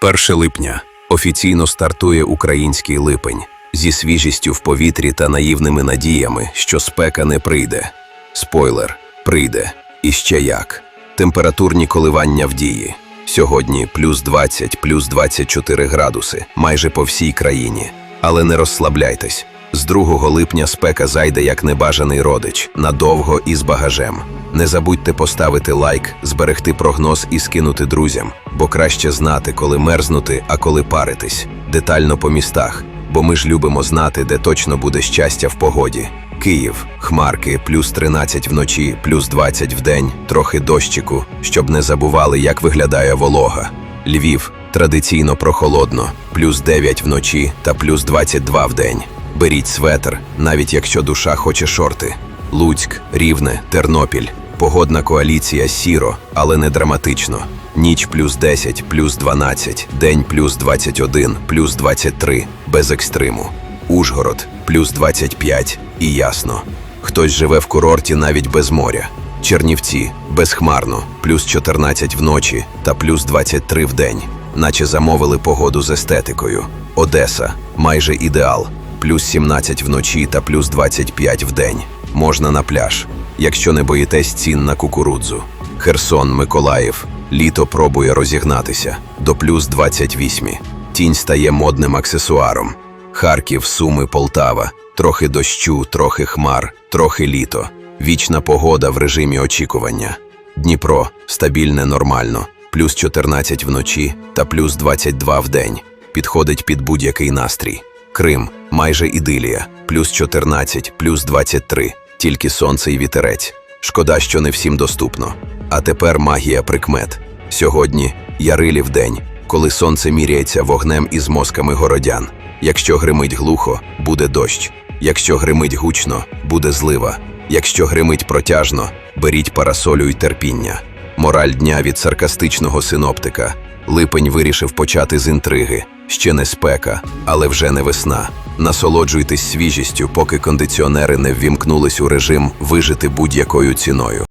1 липня офіційно стартує український липень зі свіжістю в повітрі та наївними надіями, що спека не прийде. Спойлер прийде. І ще як. Температурні коливання в дії. Сьогодні плюс 20, плюс 24 градуси майже по всій країні. Але не розслабляйтесь. З 2 липня спека зайде як небажаний родич, надовго і з багажем. Не забудьте поставити лайк, зберегти прогноз і скинути друзям, бо краще знати, коли мерзнути, а коли паритись. Детально по містах, бо ми ж любимо знати, де точно буде щастя в погоді. Київ, хмарки, плюс 13 вночі, плюс 20 вдень, трохи дощику, щоб не забували, як виглядає волога. Львів традиційно прохолодно, плюс 9 вночі та плюс 22 вдень. Беріть светр, навіть якщо душа хоче шорти. Луцьк, Рівне, Тернопіль. Погодна коаліція сіро, але не драматично. Ніч плюс 10, плюс 12, день плюс 21, плюс 23, без екстриму. Ужгород плюс 25 і ясно. Хтось живе в курорті навіть без моря. Чернівці безхмарно, плюс 14 вночі та плюс 23 вдень, наче замовили погоду з естетикою. Одеса майже ідеал, плюс 17 вночі та плюс 25 вдень. Можна на пляж, якщо не боїтесь цін на кукурудзу. Херсон, Миколаїв, літо пробує розігнатися до плюс 28. Тінь стає модним аксесуаром. Харків, Суми, Полтава, трохи дощу, трохи хмар, трохи літо. Вічна погода в режимі очікування. Дніпро стабільне нормально, плюс 14 вночі та плюс 22 вдень. Підходить під будь-який настрій. Крим майже ідилія, плюс 14, плюс 23, тільки сонце і вітерець. Шкода, що не всім доступно. А тепер магія прикмет. Сьогодні ярилів день, коли сонце міряється вогнем із мозками городян. Якщо гримить глухо, буде дощ. Якщо гримить гучно, буде злива. Якщо гримить протяжно, беріть парасолю й терпіння. Мораль дня від саркастичного синоптика. Липень вирішив почати з інтриги. Ще не спека, але вже не весна. Насолоджуйтесь свіжістю, поки кондиціонери не ввімкнулись у режим вижити будь-якою ціною.